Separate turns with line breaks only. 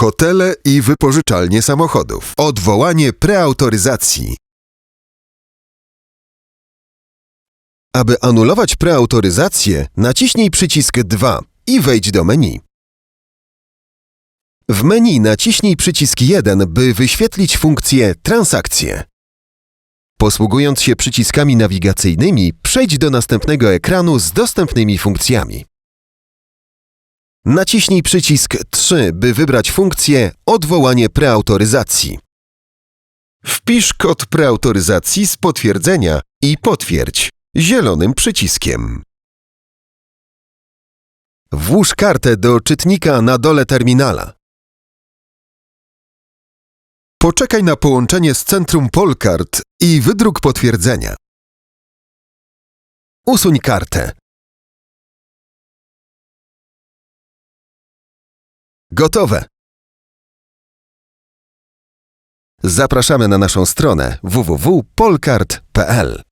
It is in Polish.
Hotele i wypożyczalnie samochodów. Odwołanie preautoryzacji. Aby anulować preautoryzację, naciśnij przycisk 2 i wejdź do menu. W menu naciśnij przycisk 1, by wyświetlić funkcję Transakcje. Posługując się przyciskami nawigacyjnymi, przejdź do następnego ekranu z dostępnymi funkcjami. Naciśnij przycisk 3, by wybrać funkcję Odwołanie preautoryzacji. Wpisz kod preautoryzacji z potwierdzenia i potwierdź zielonym przyciskiem. Włóż kartę do czytnika na dole terminala. Poczekaj na połączenie z centrum Polkart i wydruk potwierdzenia. Usuń kartę. Gotowe. Zapraszamy na naszą stronę www.polkart.pl